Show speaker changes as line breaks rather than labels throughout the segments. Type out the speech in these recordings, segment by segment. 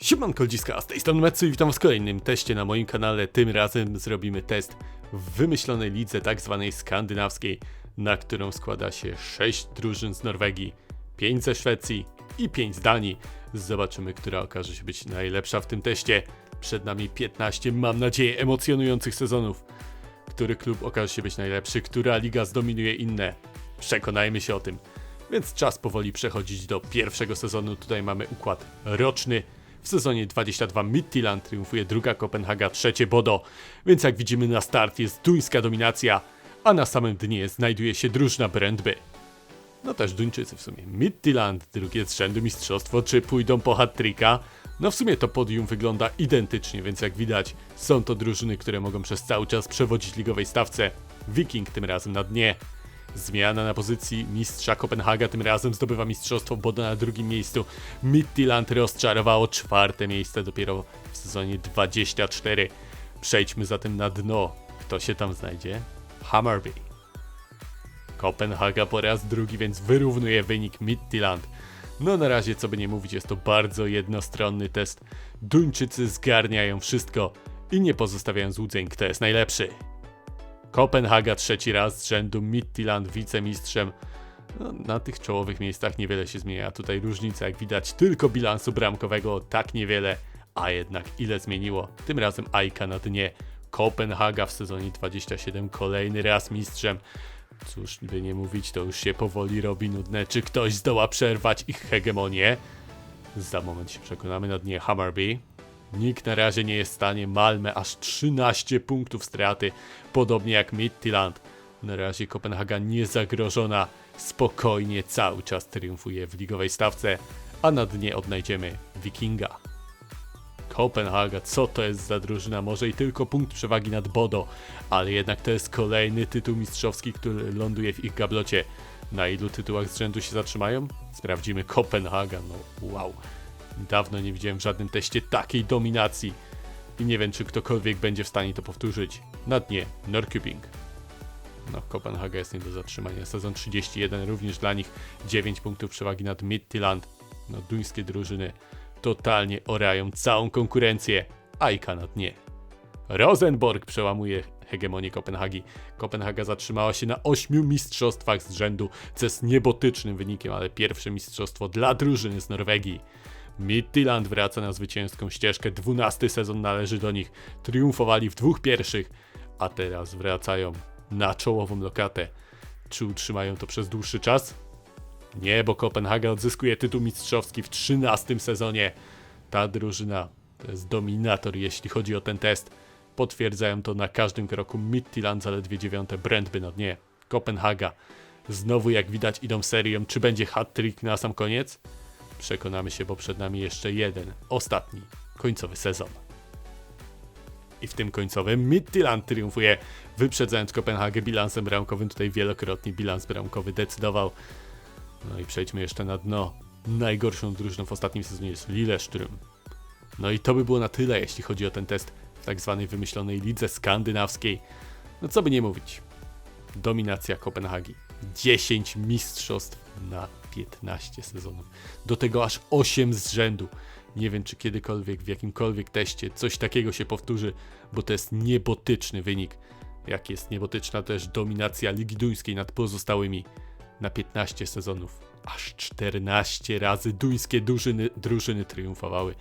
Siemanko Dziska, z tej strony Metsu i witam w kolejnym teście na moim kanale. Tym razem zrobimy test w wymyślonej lidze tak zwanej skandynawskiej, na którą składa się 6 drużyn z Norwegii, 5 ze Szwecji i 5 z Danii. Zobaczymy, która okaże się być najlepsza w tym teście. Przed nami 15, mam nadzieję, emocjonujących sezonów. Który klub okaże się być najlepszy, która liga zdominuje inne. Przekonajmy się o tym. Więc czas powoli przechodzić do pierwszego sezonu. Tutaj mamy układ roczny. W sezonie 22 Midtjylland triumfuje druga Kopenhaga, trzecie Bodo. Więc jak widzimy na start jest duńska dominacja, a na samym dnie znajduje się drużyna Brandby. No też Duńczycy w sumie. Midtjylland, drugie z rzędu mistrzostwo, czy pójdą po hat-tricka? No w sumie to podium wygląda identycznie, więc jak widać są to drużyny, które mogą przez cały czas przewodzić ligowej stawce. Viking tym razem na dnie. Zmiana na pozycji mistrza Kopenhaga, tym razem zdobywa mistrzostwo Bodo na drugim miejscu. Midtjylland rozczarowało czwarte miejsce dopiero w sezonie 24. Przejdźmy zatem na dno. Kto się tam znajdzie? Hammarby. Kopenhaga po raz drugi, więc wyrównuje wynik Midtjylland. No na razie, co by nie mówić, jest to bardzo jednostronny test. Duńczycy zgarniają wszystko i nie pozostawiają złudzeń, kto jest najlepszy. Kopenhaga trzeci raz z rzędu, Midtjylland wicemistrzem. No, na tych czołowych miejscach niewiele się zmienia. Tutaj różnica, jak widać, tylko bilansu bramkowego, tak niewiele, a jednak ile zmieniło. Tym razem Aika na dnie. Kopenhaga w sezonie 27 kolejny raz mistrzem. Cóż by nie mówić, to już się powoli robi nudne. Czy ktoś zdoła przerwać ich hegemonię? Za moment się przekonamy na dnie Hammarby. Nikt na razie nie jest w stanie. Malmę aż 13 punktów straty, podobnie jak Midtjylland. Na razie Kopenhaga niezagrożona, spokojnie cały czas triumfuje w ligowej stawce, a na dnie odnajdziemy Wikinga. Kopenhaga, co to jest za drużyna? Może i tylko punkt przewagi nad Bodo, ale jednak to jest kolejny tytuł mistrzowski, który ląduje w ich gablocie. Na ilu tytułach z rzędu się zatrzymają? Sprawdzimy Kopenhaga, no wow. Dawno nie widziałem w żadnym teście takiej dominacji. I nie wiem, czy ktokolwiek będzie w stanie to powtórzyć. Na dnie Norrköping. No, Kopenhaga jest nie do zatrzymania. Sezon 31 również dla nich 9 punktów przewagi nad Midtjylland. No, duńskie drużyny totalnie orają całą konkurencję. Ajka na dnie. Rosenborg przełamuje hegemonię Kopenhagi. Kopenhaga zatrzymała się na 8 mistrzostwach z rzędu, co jest niebotycznym wynikiem, ale pierwsze mistrzostwo dla drużyny z Norwegii. Midtjylland wraca na zwycięską ścieżkę, 12 sezon należy do nich. Triumfowali w dwóch pierwszych, a teraz wracają na czołową lokatę. Czy utrzymają to przez dłuższy czas? Nie, bo Kopenhaga odzyskuje tytuł mistrzowski w 13 sezonie. Ta drużyna to jest dominator, jeśli chodzi o ten test. Potwierdzają to na każdym kroku. Midtjylland zaledwie dziewiąte, Brentby na dnie. Kopenhaga. Znowu jak widać idą serią. Czy będzie hat-trick na sam koniec? Przekonamy się, bo przed nami jeszcze jeden, ostatni, końcowy sezon. I w tym końcowym Midtjylland triumfuje, wyprzedzając Kopenhagę bilansem bramkowym. Tutaj wielokrotnie bilans bramkowy decydował. No i przejdźmy jeszcze na dno. Najgorszą drużyną w ostatnim sezonie jest Lillestrøm. No i to by było na tyle, jeśli chodzi o ten test w tak zwanej wymyślonej lidze skandynawskiej. No co by nie mówić. Dominacja Kopenhagi. 10 mistrzostw na 15 sezonów. Do tego aż 8 z rzędu. Nie wiem, czy kiedykolwiek w jakimkolwiek teście coś takiego się powtórzy, bo to jest niebotyczny wynik. Jak jest niebotyczna też dominacja Ligi Duńskiej nad pozostałymi na 15 sezonów. Aż 14 razy duńskie drużyny, drużyny triumfowały.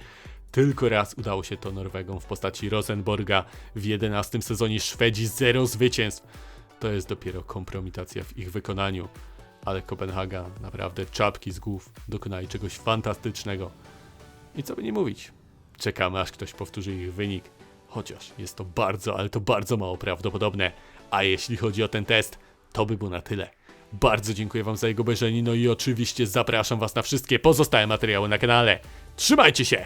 Tylko raz udało się to Norwegom w postaci Rosenborga. W 11 sezonie Szwedzi 0 zwycięstw. To jest dopiero kompromitacja w ich wykonaniu. Ale Kopenhaga naprawdę czapki z głów dokonali czegoś fantastycznego. I co by nie mówić, czekamy aż ktoś powtórzy ich wynik. Chociaż jest to bardzo, ale to bardzo mało prawdopodobne. A jeśli chodzi o ten test, to by było na tyle. Bardzo dziękuję Wam za jego obejrzenie, no i oczywiście zapraszam Was na wszystkie pozostałe materiały na kanale. Trzymajcie się!